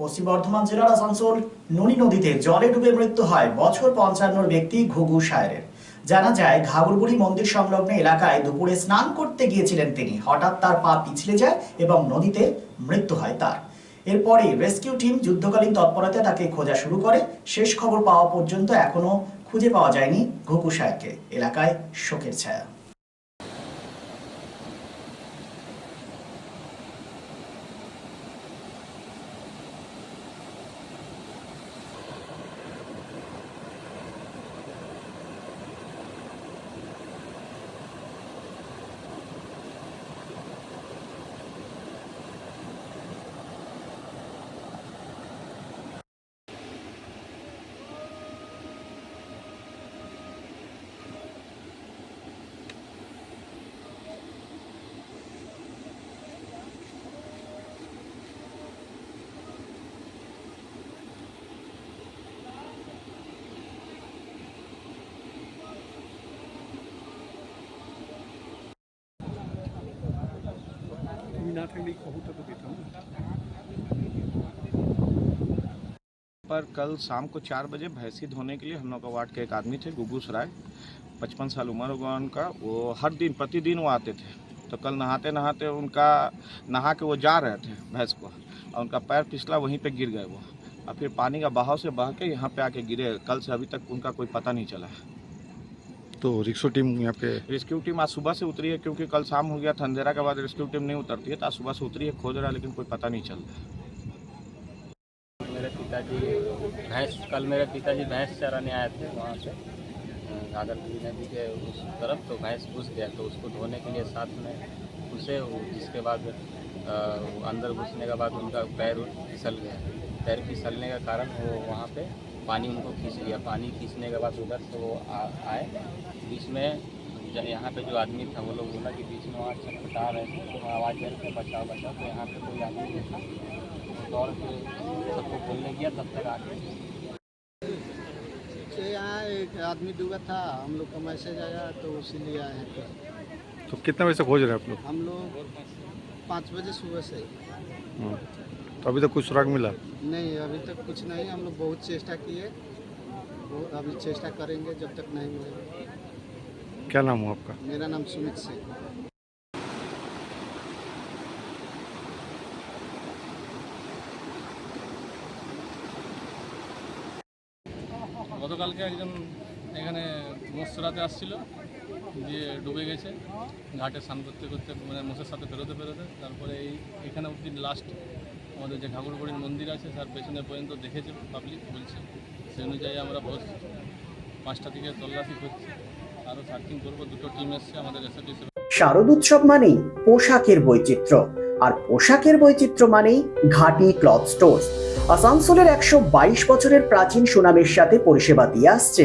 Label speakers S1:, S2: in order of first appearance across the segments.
S1: পশ্চিম বর্ধমান জেলার আসানসোল ননী নদীতে জলে ডুবে মৃত্যু হয় বছর পঞ্চান্নর ব্যক্তি ঘুঘু সায়েরের জানা যায় ঘাগরবুড়ি মন্দির সংলগ্ন এলাকায় দুপুরে স্নান করতে গিয়েছিলেন তিনি। হঠাৎ তার পা পিছলে যায় এবং নদীতে মৃত্যু হয় তার। এরপরে রেস্কিউ টিম যুদ্ধকালীন তৎপরতায় তাকে খোঁজা শুরু করে। শেষ খবর পাওয়া পর্যন্ত এখনও খুঁজে পাওয়া যায়নি ঘুঘু সাহেবকে এলাকায় শোকের ছায়া।
S2: को होता तो देता हूँ
S3: पर कल शाम को चार बजे भैंसी धोने के लिए हम लोग का वार्ड के एक आदमी थे, गुगू सराय। पचपन साल उम्र होगा उनका। वो हर दिन, प्रतिदिन वो आते थे। तो कल नहाते नहाते उनका, नहा के वो जा रहे थे भैंस को। और उनका पैर पिछला वहीं पे गिर गए वो। और फिर पानी का बहाव से बह के यहाँ पे आके गिरे। कल से अभी तक उनका कोई पता नहीं चला है।
S2: तो रिक्शो टीम यहाँ पे
S3: रेस्क्यू टीम आज सुबह से उतरी है क्योंकि कल शाम हो गया था अंधेरा के बाद रेस्क्यू टीम नहीं उतरती है तो आज सुबह से उतरी है खोज रहा है लेकिन कोई पता नहीं चल रहा। है
S4: मेरे पिताजी भैंस कल मेरे पिताजी भैंस चराने आए थे वहाँ से। घाघरपुरी नदी के उस तरफ़ तो भैंस घुस गया तो उसको धोने के लिए साथ में घुसे जिसके बाद अंदर घुसने के बाद उनका पैर फिसल गया। पैर फिसलने का कारण वो वहाँ पे पानी उनको खींच लिया। पानी खींचने के बाद उधर से वो आ, आए। बीच में यहाँ पे जो आदमी था वो लोग बोला कि बीच में वहाँ छटपटा रहे थे तो वहाँ आवाज़ आई कि बचाओ बचाओ तो यहाँ पे कोई आदमी नहीं था। दौड़ के सबको बोलने गया तब तक आके।
S5: यहाँ एक आदमी डूबा था हम लोग का मैसेज आया तो इसीलिए आए हैं।
S2: तो कितना बजे से खोज रहे हैं आप लोग?
S5: हम लोग पाँच बजे सुबह से।
S2: हाँ। तो अभी तक कुछ सुराग मिला
S5: नहीं अभी तक कुछ नहीं हम लोग बहुत चेष्टा किए वो अभी चेष्टा करेंगे जब तक नहीं मिलेगा
S2: क्या नाम हो आपका
S5: मेरा नाम सुमित सिंह
S6: গতকালকে একজন এখানে মোষ চড়াতে আসছিল দিয়ে ডুবে গেছে ঘাটে স্নান করতে করতে মানে মোষের সাথে বেরোতে বেরোতে তারপরে এই এখানে অব্দি লাস্ট আমাদের যে ঘাগরবাড়ির মন্দির আছে তার পেছনে পর্যন্ত দেখেছে পাবলিক বলছে। সেই অনুযায়ী আমরা ভোর পাঁচটা থেকে তল্লাশি করছি। আরও সার্চিং করব, দুটো টিম এসছে আমাদের এসএপি
S1: শারদ উৎসব মানেই পোশাকের বৈচিত্র্য, আর পোশাকের বৈচিত্র্য মানেই ঘাটি ক্লথ স্টোর আসানসোলের একশো বাইশ বছরের প্রাচীন সুনামের সাথে পরিষেবা দিয়ে আসছে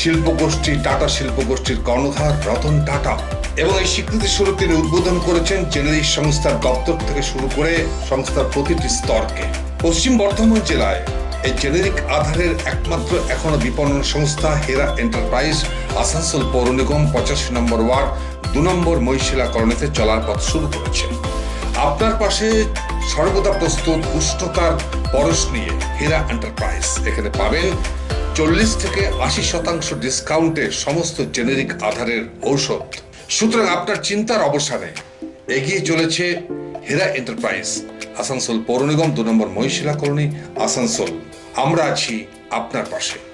S7: শিল্পগোষ্ঠী, টাটা শিল্পগোষ্ঠীর কর্ণধার রতন টাটা এবং এই স্বীকৃতি স্বরূপ তিনি উদ্বোধন করেছেন জেনেরিক সংস্থার দপ্তর থেকে শুরু করে সংস্থার প্রতিটি স্তরকে। পশ্চিম বর্ধমান জেলায় এই জেনেরিক আধারের একমাত্র এখনও বিপণন সংস্থা হেরা এন্টারপ্রাইজ আসানসোল পৌর নিগম পঁচাশি নম্বর ওয়ার্ড দু নম্বর মহিশিলা কলোনিতে চলার পথ শুরু করেছে। আপনার পাশে সর্বদা প্রস্তুত উষ্ণতার পরশ নিয়ে হেরা এন্টারপ্রাইজ এখানে পাবেন চল্লিশ থেকে আশি শতাংশ ডিসকাউন্টে সমস্ত জেনেরিক আধারের ঔষধ। সুতরাং আপনার চিন্তার অবসানে এগিয়ে চলেছে হেরা এন্টারপ্রাইজ আসানসোল পৌর নিগম দু নম্বর মহিশিলা কলোনি, আসানসোল। আমরা আছি আপনার পাশে।